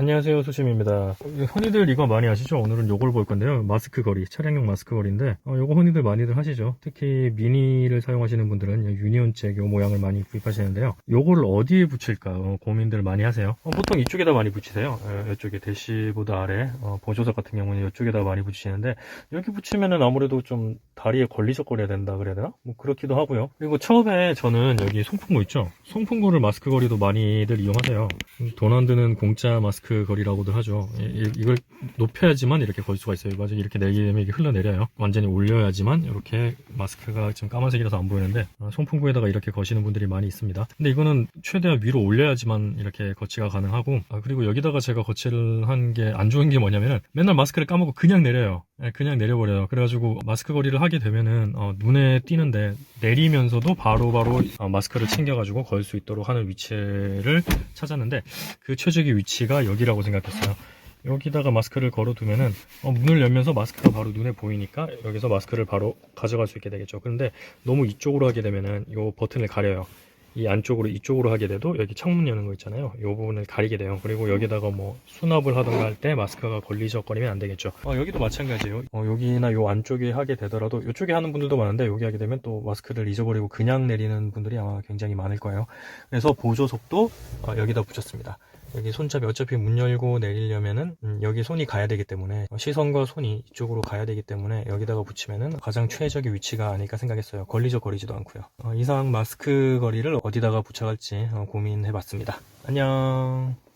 안녕하세요 수심입니다. 흔히들 이거 많이 아시죠? 오늘은 요걸 볼 건데요. 마스크 거리 차량용 마스크 거리인데 어, 요거 흔히들 많이들 하시죠. 특히 미니를 사용하시는 분들은 유니온잭 요 모양을 많이 구입하시는데요. 요거를 어디에 붙일까 어, 고민들 많이 하세요. 어, 보통 이쪽에다 많이 붙이세요. 어, 이쪽에 대시보드 아래 어, 보조석 같은 경우는 이쪽에다 많이 붙이시는데 여기 붙이면은 아무래도 좀 다리에 걸리적거려야 된다 그래야 되나? 뭐 그렇기도 하고요. 그리고 처음에 저는 여기 송풍구 있죠? 송풍구를 마스크 거리도 많이들 이용하세요. 돈안 드는 공짜 마스크 거리라고들 하죠. 이- 이- 이걸 높여야지만 이렇게 걸 수가 있어요. 맞아 이렇게 내리면 이게 흘러내려요. 완전히 올려야지만 이렇게 마스크가 지금 까만색이라서 안 보이는데 어, 송풍구에다가 이렇게 거시는 분들이 많이 있습니다. 근데 이거는 최대한 위로 올려야지만 이렇게 거치가 가능하고 아, 그리고 여기다가 제가 거치를 한 게 안 좋은 게 뭐냐면은 맨날 마스크를 까먹고 그냥 내려요. 예, 그냥 내려버려요. 그래가지고 마스크 거리를 하게 되면은 어, 눈에 띄는데 내리면서도 바로바로 어, 마스크를 챙겨가지고 걸 수 있도록 하는 위치를 찾았는데 그 최적의 위치가 여기라고 생각했어요. 여기다가 마스크를 걸어두면은 어, 문을 열면서 마스크가 바로 눈에 보이니까 여기서 마스크를 바로 가져갈 수 있게 되겠죠. 그런데 너무 이쪽으로 하게 되면은 이 버튼을 가려요. 이 안쪽으로 이쪽으로 하게 돼도 여기 창문 여는 거 있잖아요. 이 부분을 가리게 돼요. 그리고 여기다가 뭐 수납을 하던가 할 때 마스크가 걸리적거리면 안 되겠죠. 어, 여기도 마찬가지예요. 어, 여기나 요 안쪽에 하게 되더라도 이쪽에 하는 분들도 많은데 여기 하게 되면 또 마스크를 잊어버리고 그냥 내리는 분들이 아마 굉장히 많을 거예요. 그래서 보조석도 어, 여기다 붙였습니다. 여기 손잡이 어차피 문 열고 내리려면은 음, 여기 손이 가야 되기 때문에 어, 시선과 손이 이쪽으로 가야 되기 때문에 여기다가 붙이면은 가장 최적의 위치가 아닐까 생각했어요. 걸리적거리지도 않고요. 어, 이상 마스크 거리를 어디다가 붙여갈지 어, 고민해봤습니다. 안녕.